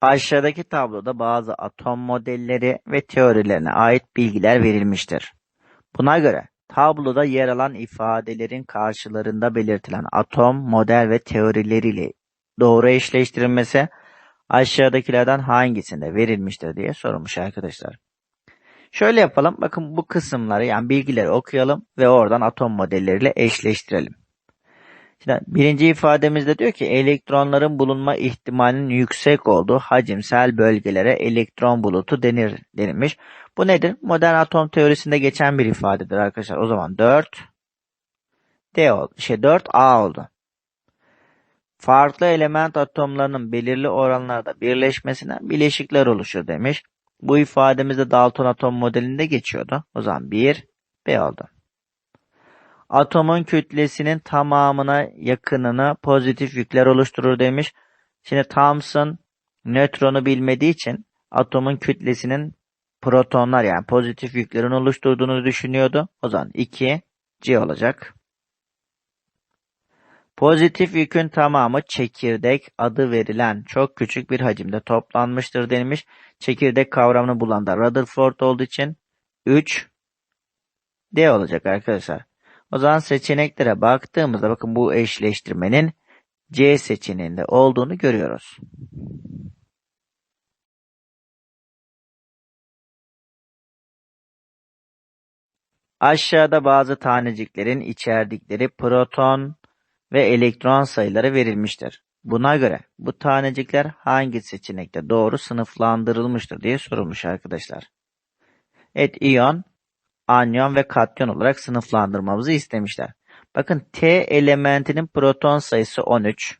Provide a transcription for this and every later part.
Aşağıdaki tabloda bazı atom modelleri ve teorilerine ait bilgiler verilmiştir. Buna göre tabloda yer alan ifadelerin karşılarında belirtilen atom, model ve teorileriyle doğru eşleştirilmesi aşağıdakilerden hangisinde verilmiştir diye sorulmuş arkadaşlar. Şöyle yapalım. Bakın bu kısımları yani bilgileri okuyalım ve oradan atom modelleriyle eşleştirelim. Şimdi birinci ifademizde diyor ki elektronların bulunma ihtimalinin yüksek olduğu hacimsel bölgelere elektron bulutu denir denilmiş. Bu nedir? Modern atom teorisinde geçen bir ifadedir arkadaşlar. O zaman 4 D oldu. Şey 4 A oldu. Farklı element atomlarının belirli oranlarda birleşmesinden bileşikler oluşur demiş. Bu ifademizde Dalton atom modelinde geçiyordu. O zaman 1 B oldu. Atomun kütlesinin tamamına yakınını pozitif yükler oluşturur demiş. Şimdi Thomson nötronu bilmediği için atomun kütlesinin protonlar yani pozitif yüklerin oluşturduğunu düşünüyordu. O zaman 2 C olacak. Pozitif yükün tamamı çekirdek adı verilen çok küçük bir hacimde toplanmıştır denilmiş. Çekirdek kavramını bulan da Rutherford olduğu için 3 D olacak arkadaşlar. O zaman seçeneklere baktığımızda bakın bu eşleştirmenin C seçeneğinde olduğunu görüyoruz. Aşağıda bazı taneciklerin içerdikleri proton ve elektron sayıları verilmiştir. Buna göre bu tanecikler hangi seçenekte doğru sınıflandırılmıştır diye sorulmuş arkadaşlar. Evet iyon, anyon ve katyon olarak sınıflandırmamızı istemişler. Bakın T elementinin proton sayısı 13.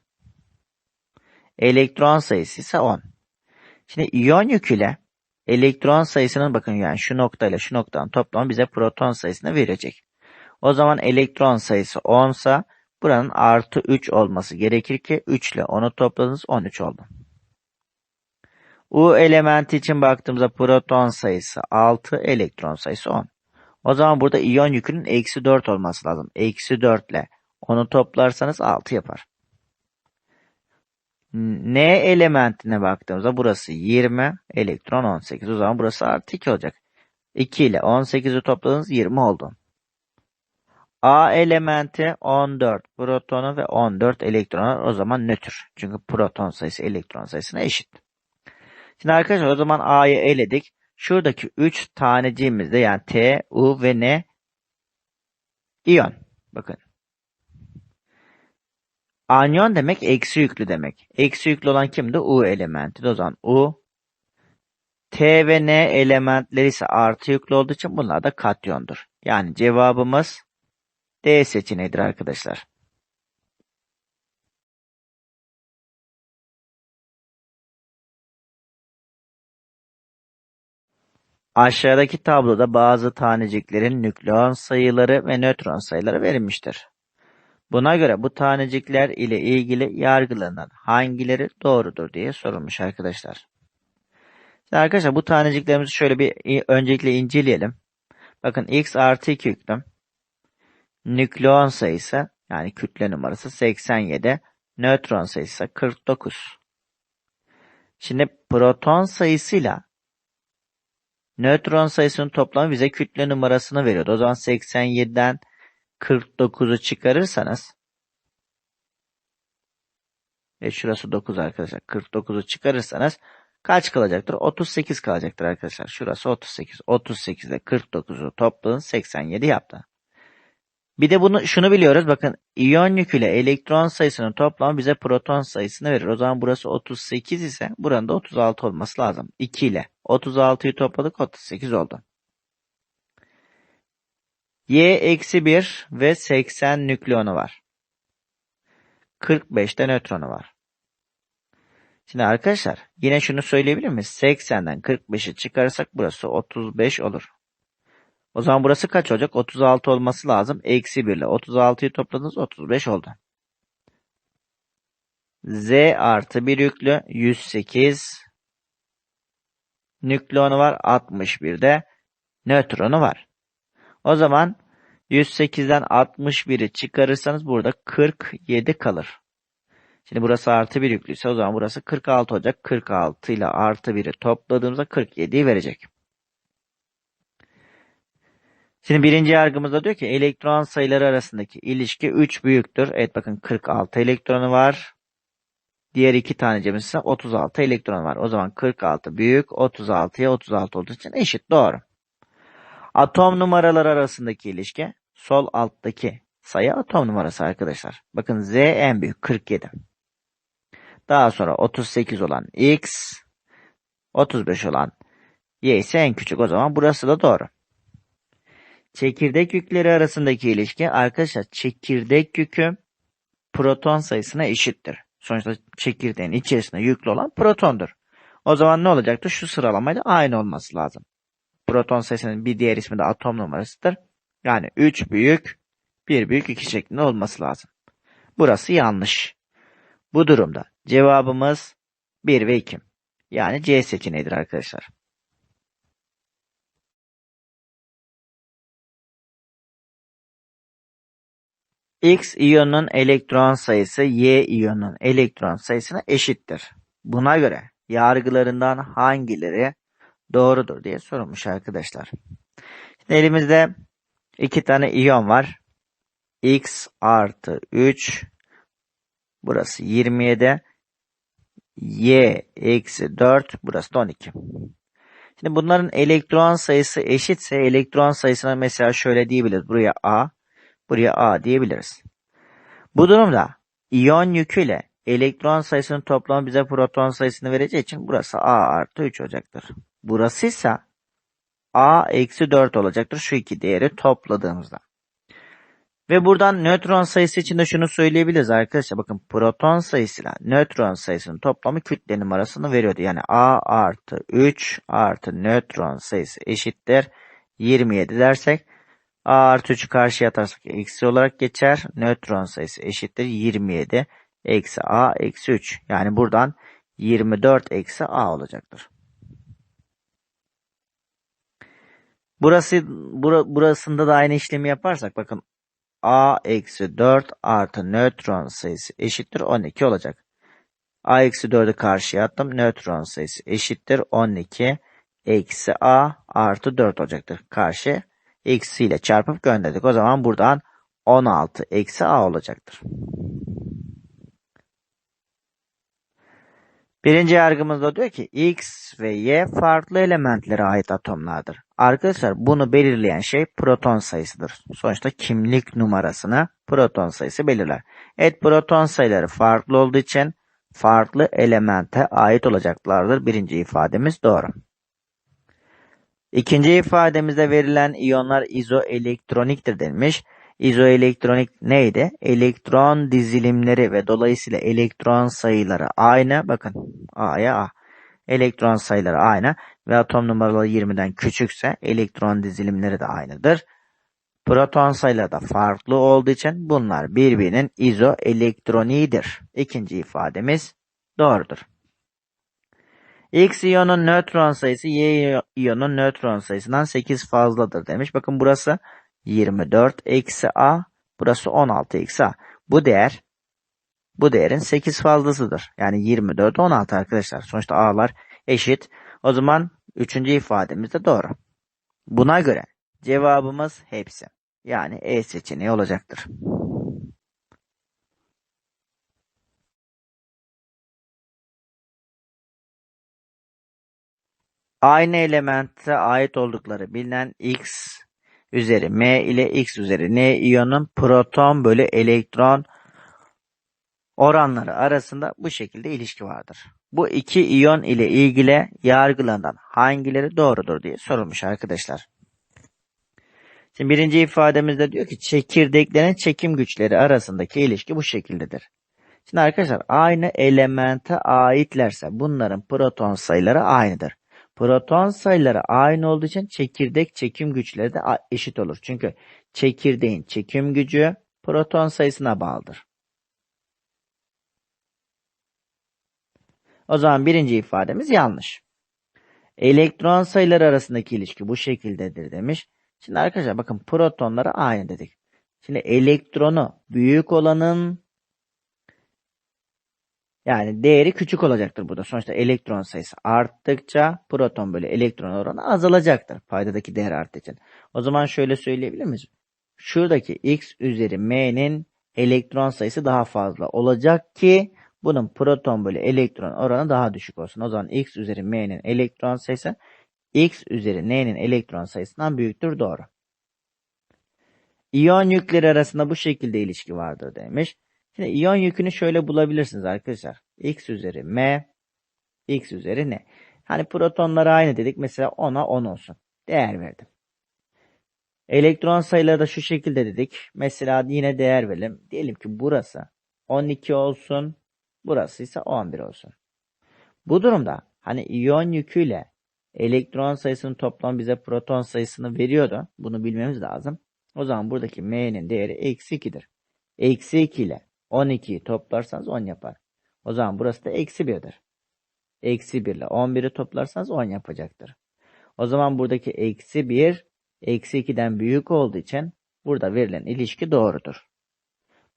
Elektron sayısı ise 10. Şimdi iyon yük ile elektron sayısının bakın yani şu noktayla şu noktanın toplamı bize proton sayısını verecek. O zaman elektron sayısı 10 ise buranın artı 3 olması gerekir ki 3 ile 10'u topladınız 13 oldu. U elementi için baktığımızda proton sayısı 6, elektron sayısı 10. O zaman burada iyon yükünün eksi 4 olması lazım. Eksi 4 ile onu toplarsanız 6 yapar. N elementine baktığımızda burası 20, elektron 18. O zaman burası artı 2 olacak. 2 ile 18'i topladınız 20 oldu. A elementi 14 protonu ve 14 elektronu o zaman nötr. Çünkü proton sayısı elektron sayısına eşit. Şimdi arkadaşlar o zaman A'yı eledik. Şuradaki 3 taneciğimizde yani T, U ve N iyon. Bakın. Anyon demek eksi yüklü demek. Eksi yüklü olan kimdi? U elementi. O zaman U. T ve N elementleri ise artı yüklü olduğu için bunlar da katyondur. Yani cevabımız D seçeneğidir arkadaşlar. Aşağıdaki tabloda bazı taneciklerin nükleon sayıları ve nötron sayıları verilmiştir. Buna göre bu tanecikler ile ilgili yargılanan hangileri doğrudur diye sorulmuş arkadaşlar. Arkadaşlar bu taneciklerimizi şöyle bir öncelikle inceleyelim. Bakın x artı 2 yüklüm. Nükleon sayısı yani kütle numarası 87. Nötron sayısı 49. Şimdi proton sayısıyla nötron sayısının toplamı bize kütle numarasını veriyordu. O zaman 87'den 49'u çıkarırsanız ve şurası 9 arkadaşlar. 49'u çıkarırsanız kaç kalacaktır? 38 kalacaktır arkadaşlar. Şurası 38. 38 ile 49'u toplayın 87 yaptı. Bir de bunu şunu biliyoruz. Bakın iyon yük ile elektron sayısının toplamı bize proton sayısını verir. O zaman burası 38 ise buranın da 36 olması lazım. 2 ile 36'yı topladık 38 oldu. Y eksi 1 ve 80 nükleonu var. 45'te nötronu var. Şimdi arkadaşlar yine şunu söyleyebilir miyiz? 80'den 45'i çıkarırsak burası 35 olur. O zaman burası kaç olacak? 36 olması lazım. Eksi 1 ile 36'yı topladınız 35 oldu. Z artı 1 yüklü 108 nükleonu var. 61'de nötronu var. O zaman 108'den 61'i çıkarırsanız burada 47 kalır. Şimdi burası artı 1 yüklüyse o zaman burası 46 olacak. 46 ile artı 1'i topladığımızda 47'yi verecek. Şimdi birinci yargımızda diyor ki elektron sayıları arasındaki ilişki 3 büyüktür. Evet bakın 46 elektronu var. Diğer iki tanecimiz ise 36 elektron var. O zaman 46 büyük 36'ya 36 olduğu için eşit doğru. Atom numaraları arasındaki ilişki sol alttaki sayı atom numarası arkadaşlar. Bakın Z en büyük 47. Daha sonra 38 olan X, 35 olan Y ise en küçük. O zaman burası da doğru. Çekirdek yükleri arasındaki ilişki arkadaşlar çekirdek yükü proton sayısına eşittir. Sonuçta çekirdeğin içerisinde yüklü olan protondur. O zaman ne olacaktır? Şu sıralamayla aynı olması lazım. Proton sayısının bir diğer ismi de atom numarasıdır. Yani 3 büyük 1 büyük 2 şeklinde olması lazım. Burası yanlış. Bu durumda cevabımız 1 ve 2. Yani C seçeneğidir arkadaşlar. X iyonun elektron sayısı Y iyonun elektron sayısına eşittir. Buna göre yargılarından hangileri doğrudur diye sorulmuş arkadaşlar. Şimdi elimizde iki tane iyon var. X artı 3 burası 27 Y eksi 4 burası da 12. Şimdi bunların elektron sayısı eşitse elektron sayısına mesela şöyle diyebiliriz. Buraya A, buraya A diyebiliriz. Bu durumda iyon yüküyle elektron sayısının toplamı bize proton sayısını vereceği için burası A artı 3 olacaktır. Burası ise A eksi 4 olacaktır şu iki değeri topladığımızda. Ve buradan nötron sayısı için de şunu söyleyebiliriz arkadaşlar. Bakın proton sayısıyla nötron sayısının toplamı kütle numarasını veriyordu. Yani A artı 3 artı nötron sayısı eşittir 27 dersek A artı 3'ü karşıya atarsak eksi olarak geçer. Nötron sayısı eşittir 27 eksi A eksi 3. Yani buradan 24 eksi A olacaktır. Burası bura, burasında da aynı işlemi yaparsak bakın A eksi 4 artı nötron sayısı eşittir 12 olacak. A eksi 4'ü karşıya attım. Nötron sayısı eşittir 12 eksi A artı 4 olacaktır. Karşı eksi ile çarpıp gönderdik. O zaman buradan 16 eksi A olacaktır. Birinci yargımızda diyor ki X ve Y farklı elementlere ait atomlardır. Arkadaşlar bunu belirleyen şey proton sayısıdır. Sonuçta kimlik numarasını proton sayısı belirler. Evet proton sayıları farklı olduğu için farklı elemente ait olacaklardır. Birinci ifademiz doğru. İkinci ifademizde verilen iyonlar izoelektroniktir denilmiş. İzoelektronik neydi? Elektron dizilimleri ve dolayısıyla elektron sayıları aynı. Bakın A'ya A. Elektron sayıları aynı ve atom numaraları 20'den küçükse elektron dizilimleri de aynıdır. Proton sayıları da farklı olduğu için bunlar birbirinin izoelektroniğidir. İkinci ifademiz doğrudur. X iyonun nötron sayısı Y iyonun nötron sayısından 8 fazladır demiş. Bakın burası 24 eksi A. Burası 16 eksi A. Bu değer bu değerin 8 fazlasıdır. Yani 24 16 arkadaşlar. Sonuçta A'lar eşit. O zaman üçüncü ifademiz de doğru. Buna göre cevabımız hepsi. Yani E seçeneği olacaktır. Aynı elemente ait oldukları bilinen X üzeri M ile X üzeri N iyonun proton bölü elektron oranları arasında bu şekilde ilişki vardır. Bu iki iyon ile ilgili yargılanan hangileri doğrudur diye sorulmuş arkadaşlar. Şimdi birinci ifademizde diyor ki çekirdeklerin çekim güçleri arasındaki ilişki bu şekildedir. Şimdi arkadaşlar aynı elemente aitlerse bunların proton sayıları aynıdır. Proton sayıları aynı olduğu için çekirdek çekim güçleri de eşit olur. Çünkü çekirdeğin çekim gücü proton sayısına bağlıdır. O zaman birinci ifademiz yanlış. Elektron sayıları arasındaki ilişki bu şekildedir demiş. Şimdi arkadaşlar bakın protonları aynı dedik. Şimdi elektronu büyük olanın Yani değeri küçük olacaktır burada. Sonuçta elektron sayısı arttıkça proton bölü elektron oranı azalacaktır. Paydadaki değer arttığı. O zaman şöyle söyleyebilir miyiz? Şuradaki x üzeri m'nin elektron sayısı daha fazla olacak ki bunun proton bölü elektron oranı daha düşük olsun. O zaman x üzeri m'nin elektron sayısı x üzeri n'nin elektron sayısından büyüktür. Doğru. İyon yükleri arasında bu şekilde ilişki vardır demiş. Şimdi iyon yükünü şöyle bulabilirsiniz arkadaşlar. X üzeri M, X üzeri N. Hani protonları aynı dedik. Mesela 10'a 10 olsun. Değer verdim. Elektron sayıları da şu şekilde dedik. Mesela yine değer verelim. Diyelim ki burası 12 olsun. Burası ise 11 olsun. Bu durumda hani iyon yüküyle elektron sayısının toplam bize proton sayısını veriyordu. Bunu bilmemiz lazım. O zaman buradaki M'nin değeri eksi 2'dir. Eksi 2 ile 12'yi toplarsanız 10 yapar. O zaman burası da eksi 1'dir. Eksi 1 ile 11'i toplarsanız 10 yapacaktır. O zaman buradaki eksi 1 eksi 2'den büyük olduğu için burada verilen ilişki doğrudur.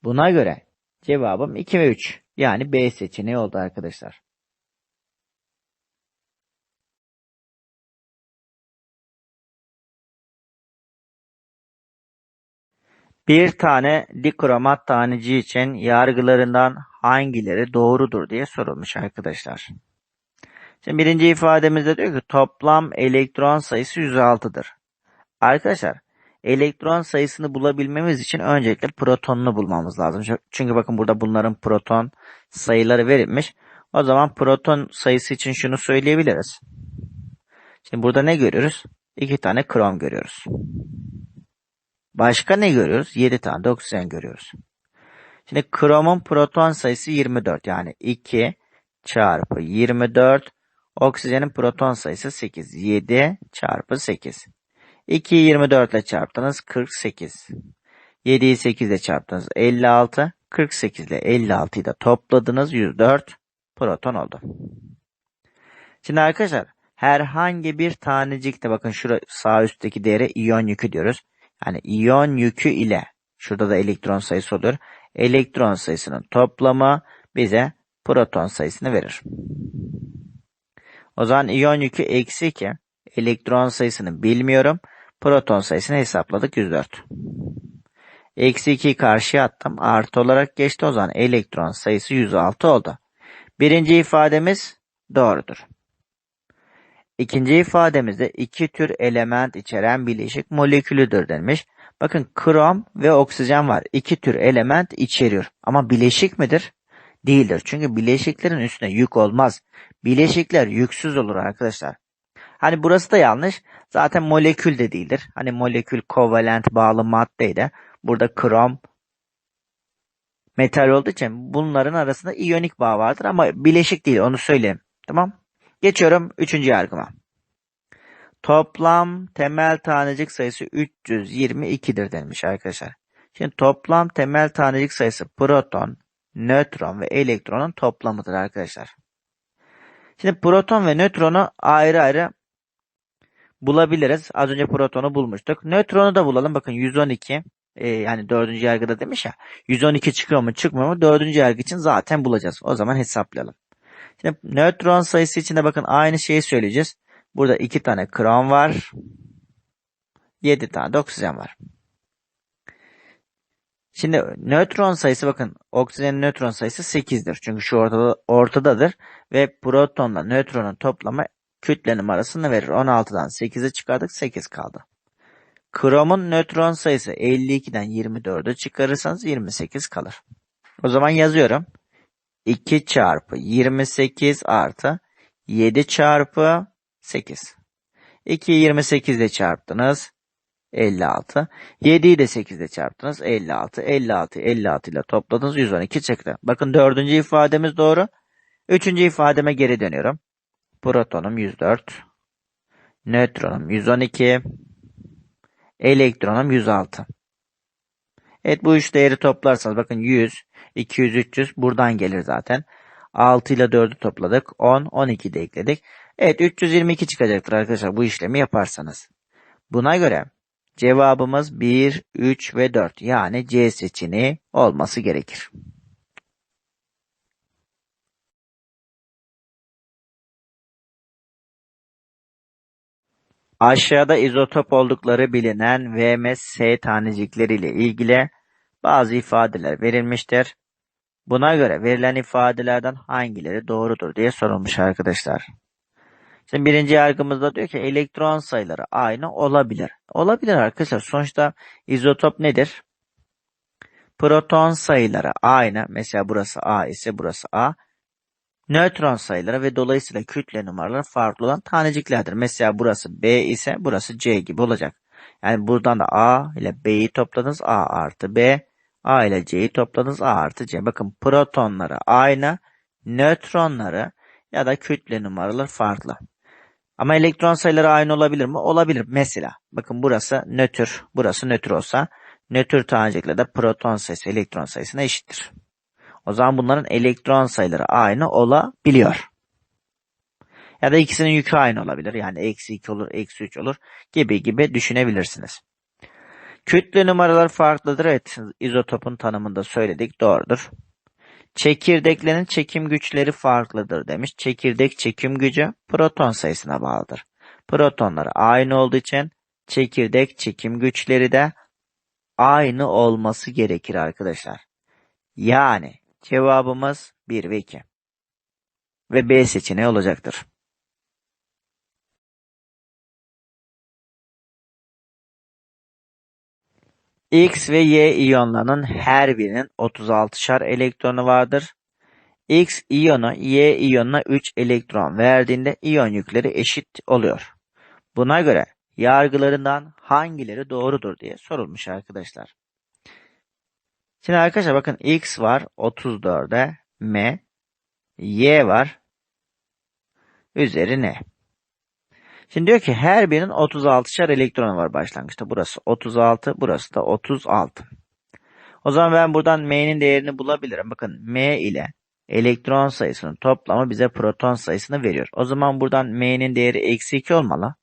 Buna göre cevabım 2 ve 3 yani B seçeneği oldu arkadaşlar. Bir tane dikromat taneci için yargılarından hangileri doğrudur diye sorulmuş arkadaşlar. Şimdi birinci ifademizde diyor ki toplam elektron sayısı 106'dır. Arkadaşlar elektron sayısını bulabilmemiz için öncelikle protonunu bulmamız lazım. Çünkü bakın burada bunların proton sayıları verilmiş. O zaman proton sayısı için şunu söyleyebiliriz. Şimdi burada ne görüyoruz? İki tane krom görüyoruz. Başka ne görüyoruz? 7 tane de oksijen görüyoruz. Şimdi kromun proton sayısı 24 yani 2 çarpı 24 oksijenin proton sayısı 8 7 çarpı 8 2'yi 24 ile çarptınız 48 7'yi 8 ile çarptınız 56 48 ile 56'yı da topladınız 104 proton oldu. Şimdi arkadaşlar herhangi bir tanecikte bakın şurada sağ üstteki değere iyon yükü diyoruz. Yani iyon yükü ile şurada da elektron sayısı olur. Elektron sayısının toplamı bize proton sayısını verir. O zaman iyon yükü eksi 2. Elektron sayısını bilmiyorum. Proton sayısını hesapladık 104. Eksi 2'yi karşıya attım. Artı olarak geçti. O zaman elektron sayısı 106 oldu. Birinci ifademiz doğrudur. İkinci ifademizde iki tür element içeren bileşik molekülüdür denmiş. Bakın krom ve oksijen var. İki tür element içeriyor. Ama bileşik midir? Değildir. Çünkü bileşiklerin üstüne yük olmaz. Bileşikler yüksüz olur arkadaşlar. Hani burası da yanlış. Zaten molekül de değildir. Hani molekül kovalent bağlı maddeydi. Burada krom metal olduğu için bunların arasında iyonik bağ vardır ama bileşik değil onu söyleyeyim. Tamam? Geçiyorum üçüncü yargıma. Toplam temel tanecik sayısı 322'dir denmiş arkadaşlar. Şimdi toplam temel tanecik sayısı proton, nötron ve elektronun toplamıdır arkadaşlar. Şimdi proton ve nötronu ayrı ayrı bulabiliriz. Az önce protonu bulmuştuk. Nötronu da bulalım. Bakın 112 e, yani dördüncü yargıda demiş ya 112 çıkıyor mu çıkmıyor mu dördüncü yargı için zaten bulacağız. O zaman hesaplayalım. Şimdi nötron sayısı için de bakın aynı şeyi söyleyeceğiz. Burada iki tane krom var. Yedi tane de oksijen var. Şimdi nötron sayısı bakın oksijenin nötron sayısı 8'dir. Çünkü şu ortada, ortadadır. Ve protonla nötronun toplamı kütle numarasını verir. 16'dan 8'e çıkardık 8 kaldı. Kromun nötron sayısı 52'den 24'ü çıkarırsanız 28 kalır. O zaman yazıyorum. 2 çarpı 28 artı 7 çarpı 8. 2'yi 28 ile çarptınız. 56. 7'yi de 8 ile çarptınız. 56. 56 56 ile topladınız. 112 çıktı. Bakın dördüncü ifademiz doğru. Üçüncü ifademe geri dönüyorum. Protonum 104. Nötronum 112. Elektronum 106. Evet bu üç değeri toplarsanız bakın 100, 200-300 buradan gelir zaten. 6 ile 4'ü topladık. 10, 12 de ekledik. Evet 322 çıkacaktır arkadaşlar bu işlemi yaparsanız. Buna göre cevabımız 1, 3 ve 4 yani C seçeneği olması gerekir. Aşağıda izotop oldukları bilinen VMS S tanecikleri ile ilgili bazı ifadeler verilmiştir. Buna göre verilen ifadelerden hangileri doğrudur diye sorulmuş arkadaşlar. Şimdi birinci yargımızda diyor ki elektron sayıları aynı olabilir. Olabilir arkadaşlar. Sonuçta izotop nedir? Proton sayıları aynı. Mesela burası A ise burası A. Nötron sayıları ve dolayısıyla kütle numaraları farklı olan taneciklerdir. Mesela burası B ise burası C gibi olacak. Yani buradan da A ile B'yi topladınız A artı B. A ile C'yi topladınız A artı C. Bakın protonları aynı. Nötronları ya da kütle numaraları farklı. Ama elektron sayıları aynı olabilir mi? Olabilir. Mesela bakın burası nötr, burası nötr olsa nötr tanecikle de proton sayısı elektron sayısına eşittir. O zaman bunların elektron sayıları aynı olabiliyor. Ya da ikisinin yükü aynı olabilir. Yani eksi 2 olur, eksi 3 olur gibi gibi düşünebilirsiniz. Kütle numaralar farklıdır. Evet, izotopun tanımında söyledik. Doğrudur. Çekirdeklerin çekim güçleri farklıdır demiş. Çekirdek çekim gücü proton sayısına bağlıdır. Protonlar aynı olduğu için çekirdek çekim güçleri de aynı olması gerekir arkadaşlar. Yani cevabımız 1 ve 2. Ve B seçeneği olacaktır. X ve Y iyonlarının her birinin 36'şar elektronu vardır. X iyonu Y iyonuna 3 elektron verdiğinde iyon yükleri eşit oluyor. Buna göre yargılarından hangileri doğrudur diye sorulmuş arkadaşlar. Şimdi arkadaşlar bakın X var 34'e M, Y var üzeri N. Şimdi diyor ki her birinin 36'şar elektronu var başlangıçta. Burası 36, burası da 36. O zaman ben buradan M'nin değerini bulabilirim. Bakın M ile elektron sayısının toplamı bize proton sayısını veriyor. O zaman buradan M'nin değeri eksi 2 olmalı.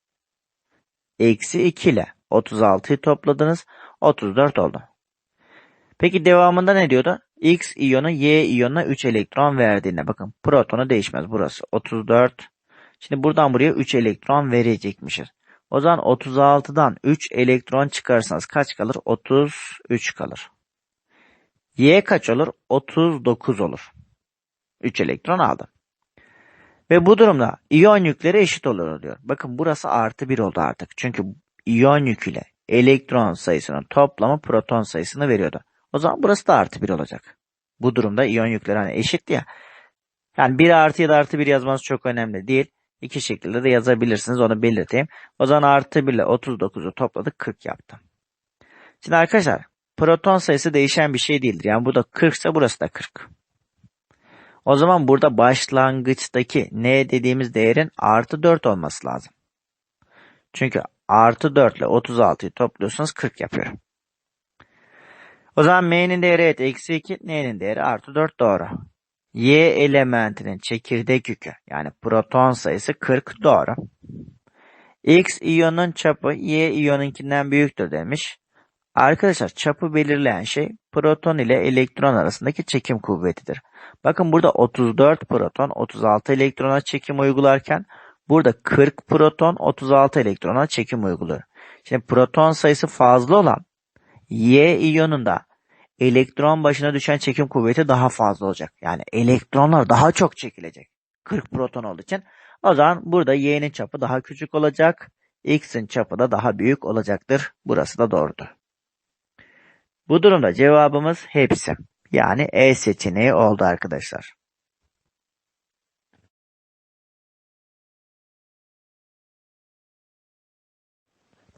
Eksi 2 ile 36'yı topladınız. 34 oldu. Peki devamında ne diyordu? X iyonu Y iyonuna 3 elektron verdiğinde bakın protonu değişmez. Burası 34. Şimdi buradan buraya 3 elektron verecekmişiz. O zaman 36'dan 3 elektron çıkarırsanız kaç kalır? 33 kalır. Y kaç olur? 39 olur. 3 elektron aldı. Ve bu durumda iyon yükleri eşit olur diyor. Bakın burası artı 1 oldu artık. Çünkü iyon yük ile elektron sayısının toplamı proton sayısını veriyordu. O zaman burası da artı 1 olacak. Bu durumda iyon yükleri hani eşit ya. Yani 1 artı ya da artı 1 yazmanız çok önemli değil. İki şekilde de yazabilirsiniz onu belirteyim. O zaman artı 1 ile 39'u topladık 40 yaptım. Şimdi arkadaşlar proton sayısı değişen bir şey değildir. Yani burada 40 ise burası da 40. O zaman burada başlangıçtaki n dediğimiz değerin artı 4 olması lazım. Çünkü artı 4 ile 36'yı topluyorsanız 40 yapıyor. O zaman m'nin değeri evet eksi 2, n'nin değeri artı 4 doğru. Y elementinin çekirdek yükü yani proton sayısı 40 doğru. X iyonun çapı Y iyonunkinden büyüktür demiş. Arkadaşlar çapı belirleyen şey proton ile elektron arasındaki çekim kuvvetidir. Bakın burada 34 proton 36 elektrona çekim uygularken burada 40 proton 36 elektrona çekim uyguluyor. Şimdi proton sayısı fazla olan Y iyonunda elektron başına düşen çekim kuvveti daha fazla olacak. Yani elektronlar daha çok çekilecek. 40 proton olduğu için. O zaman burada Y'nin çapı daha küçük olacak. X'in çapı da daha büyük olacaktır. Burası da doğrudur. Bu durumda cevabımız hepsi. Yani E seçeneği oldu arkadaşlar.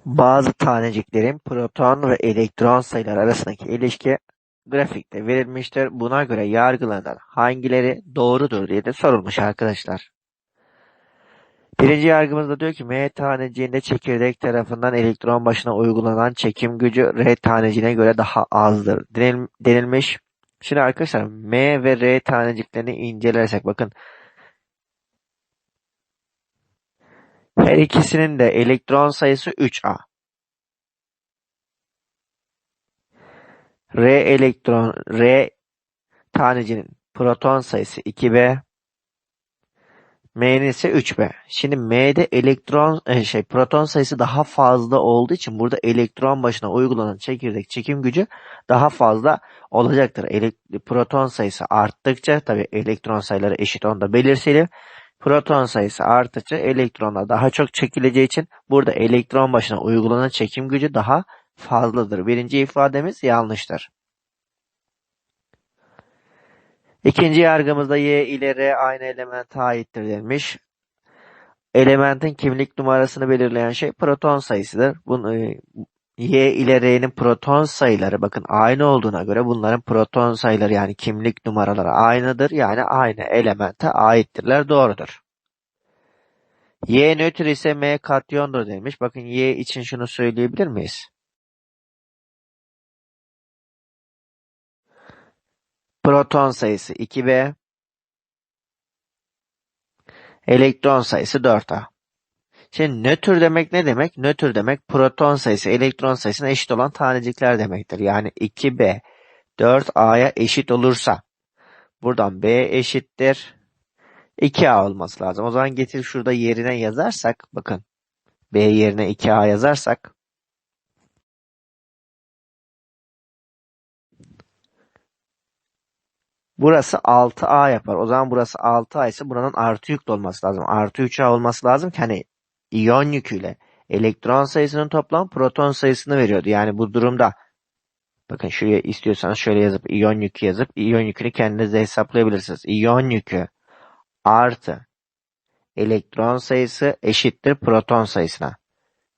Bazı taneciklerin proton ve elektron sayıları arasındaki ilişki grafikte verilmiştir. Buna göre yargılanan hangileri doğrudur diye de sorulmuş arkadaşlar. Birinci yargımızda diyor ki M taneciğinde çekirdek tarafından elektron başına uygulanan çekim gücü R taneciğine göre daha azdır denilmiş. Şimdi arkadaşlar M ve R taneciklerini incelersek bakın her ikisinin de elektron sayısı 3A. R elektron R tanecinin proton sayısı 2B. M'nin ise 3B. Şimdi M'de elektron e, şey proton sayısı daha fazla olduğu için burada elektron başına uygulanan çekirdek çekim gücü daha fazla olacaktır. Elek- proton sayısı arttıkça tabii elektron sayıları eşit onda belirtilir. Proton sayısı arttıkça elektronlar daha çok çekileceği için burada elektron başına uygulanan çekim gücü daha fazladır. Birinci ifademiz yanlıştır. İkinci yargımızda Y ile R aynı elemente aittir denmiş. Elementin kimlik numarasını belirleyen şey proton sayısıdır. Bunu, e, Y ile R'nin proton sayıları bakın aynı olduğuna göre bunların proton sayıları yani kimlik numaraları aynıdır. Yani aynı elemente aittirler. Doğrudur. Y nötr ise M katyondur demiş. Bakın Y için şunu söyleyebilir miyiz? Proton sayısı 2B. Elektron sayısı 4A. Şimdi nötr demek ne demek? Nötr demek proton sayısı elektron sayısına eşit olan tanecikler demektir. Yani 2B 4A'ya eşit olursa buradan B eşittir 2A olması lazım. O zaman getir şurada yerine yazarsak bakın B yerine 2A yazarsak Burası 6A yapar. O zaman burası 6A ise buranın artı yüklü olması lazım. Artı 3A olması lazım ki hani iyon yüküyle elektron sayısının toplam proton sayısını veriyordu. Yani bu durumda bakın şuraya istiyorsanız şöyle yazıp iyon yükü yazıp iyon yükünü kendiniz de hesaplayabilirsiniz. İyon yükü artı elektron sayısı eşittir proton sayısına.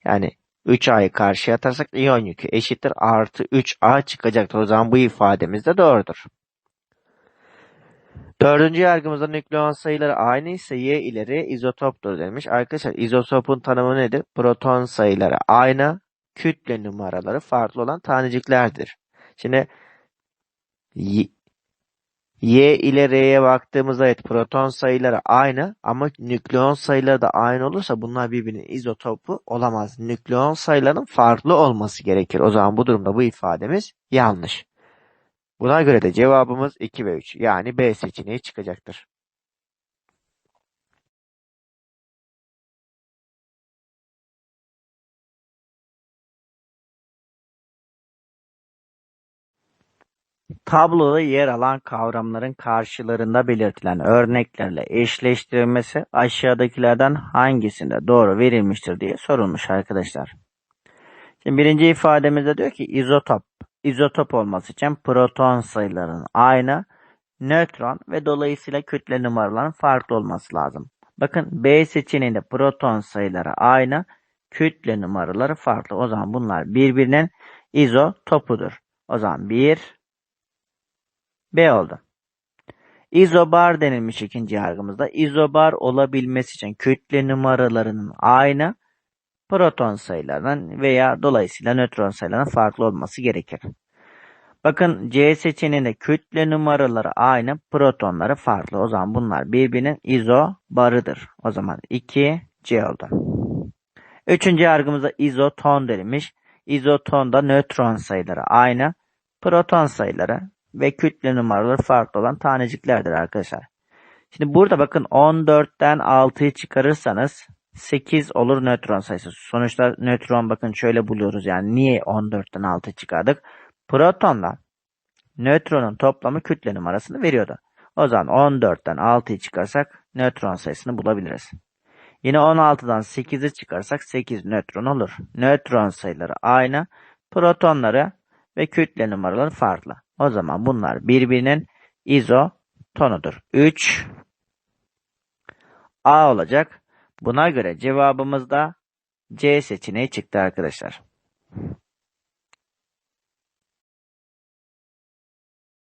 Yani 3A'yı karşıya atarsak iyon yükü eşittir artı 3A çıkacaktır. O zaman bu ifademiz de doğrudur. Dördüncü yargımızda nükleon sayıları aynı ise Y ile R izotoptur demiş. Arkadaşlar izotopun tanımı nedir? Proton sayıları aynı, kütle numaraları farklı olan taneciklerdir. Şimdi Y, y ile R'ye baktığımızda evet proton sayıları aynı ama nükleon sayıları da aynı olursa bunlar birbirinin izotopu olamaz. Nükleon sayılarının farklı olması gerekir. O zaman bu durumda bu ifademiz yanlış. Buna göre de cevabımız 2 ve 3 yani B seçeneği çıkacaktır. Tabloda yer alan kavramların karşılarında belirtilen örneklerle eşleştirilmesi aşağıdakilerden hangisinde doğru verilmiştir diye sorulmuş arkadaşlar. Şimdi birinci ifademizde diyor ki izotop izotop olması için proton sayılarının aynı, nötron ve dolayısıyla kütle numaraların farklı olması lazım. Bakın B seçeneğinde proton sayıları aynı, kütle numaraları farklı. O zaman bunlar birbirinin izotopudur. O zaman 1 B oldu. İzobar denilmiş ikinci yargımızda. İzobar olabilmesi için kütle numaralarının aynı, proton sayılarının veya dolayısıyla nötron sayılarının farklı olması gerekir. Bakın C seçeneğinde kütle numaraları aynı, protonları farklı. O zaman bunlar birbirinin izobarıdır. O zaman 2 C oldu. Üçüncü yargımızda izoton denilmiş. İzotonda nötron sayıları aynı, proton sayıları ve kütle numaraları farklı olan taneciklerdir arkadaşlar. Şimdi burada bakın 14'ten 6'yı çıkarırsanız 8 olur nötron sayısı. Sonuçta nötron bakın şöyle buluyoruz yani niye 14'ten 6 çıkardık? Protonla nötronun toplamı kütle numarasını veriyordu. O zaman 14'ten 6'yı çıkarsak nötron sayısını bulabiliriz. Yine 16'dan 8'i çıkarsak 8 nötron olur. Nötron sayıları aynı, protonları ve kütle numaraları farklı. O zaman bunlar birbirinin izotonudur. 3 A olacak. Buna göre cevabımız da C seçeneği çıktı arkadaşlar.